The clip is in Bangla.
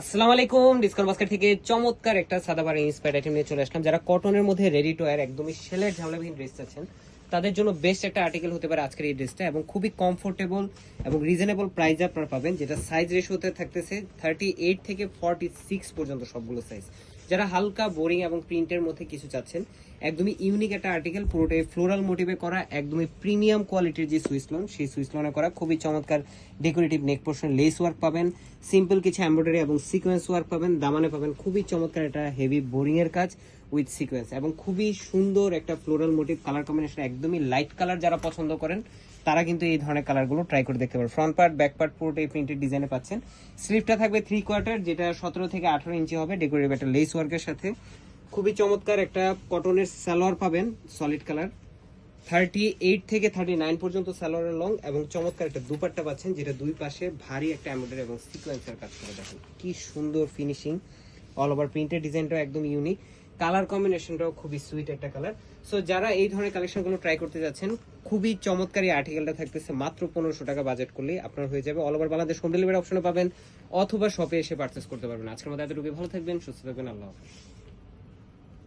আসসালামু আলাইকুম ডিসকাউন্ট বাস্কেট থেকে চমৎকার একটা সাদাবার ইন্সপায়ার আইটেম নিয়ে চলে আসলাম। যারা কটনের মধ্যে রেডি টু ওয়্যার একদমই সেলের ঝামেলাবিহীন ড্রেস চাচ্ছেন তাদের জন্য বেস্ট একটা আর্টিকেল হতে পারে আজকের এই ড্রেসটা এবং খুবই কমফোর্টেবল এবং রিজনেবল প্রাইস আপনারা পাবেন, যেটা সাইজ রেশিওতে থাকতেছে থার্টি এইট থেকে ফর্টি সিক্স পর্যন্ত সবগুলো সাইজ যারা হালকা বোরিং এবং প্রিন্টের মধ্যে কিছু চাচ্ছেন, একদমই ইউনিক একটা আর্টিকেল পুরোটাই ফ্লোরাল মোটিভে করা, একদমই প্রিমিয়াম কোয়ালিটির যে সুইস লোন সেই সুইস লোনে করা, খুবই চমৎকার decorative neck portion lace work পাবেন সিম্পল কিছু এমব্রয়ডারি এবং সিকোয়েন্স ওয়ার্ক পাবেন, দামানে পাবেন, খুবই চমৎকার একটা হেভি বোরিং এর কাজ। উইথ সিকোয়েন্স এবং খুবই সুন্দর একটা ফ্লোরাল মোটিভ কালার কম্বিনেশন একদমই লাইট কালার যারা পছন্দ করেন, তারা কিন্তু এই ধরনের কালারগুলো ট্রাই করে দেখতে পারেন। Front part back part printed printed ডিজাইনে পাচ্ছেন। স্লিভটা থাকবে থ্রি কোয়ার্টার যেটা সতেরো থেকে আঠারো ইঞ্চি হবে ডেকোরেটিভ একটা লেস ওয়ার্কের সাথে। খুবই চমৎকার একটা কটনের সালোয়ার পাবেন সলিড কালার থার্টি এইট থেকে থার্টি নাইন পর্যন্ত সালোয়ারের লং এবং চমৎকার একটা দুপাট্টা পাচ্ছেন, যেটা দুই পাশে ভারী একটা এমব্রয়ডারি এবং সিকোয়েন্সের কাজ করে দেখেন। কি সুন্দর ফিনিশিং অল ওভার প্রিন্টের ডিজাইনটাও একদম ইউনিক কালার কম্বিনেশনটাও খুবই সুইট একটা কালার সো যারা এই ধরনের কালেকশনগুলো ট্রাই করতে যাচ্ছেন, খুবই চমৎকারী আর্টিকেলটা থাকতেছে মাত্র পনেরোশো টাকা বাজেট করলে আপনার হয়ে যাবে all over Bangladesh home delivery অপশনে পাবেন অথবা শপে এসে পারচেস করতে পারবেন। আজকের মধ্যে এতটুকু ভালো থাকবেন, সুস্থ থাকবেন, আল্লাহ হাফেজ।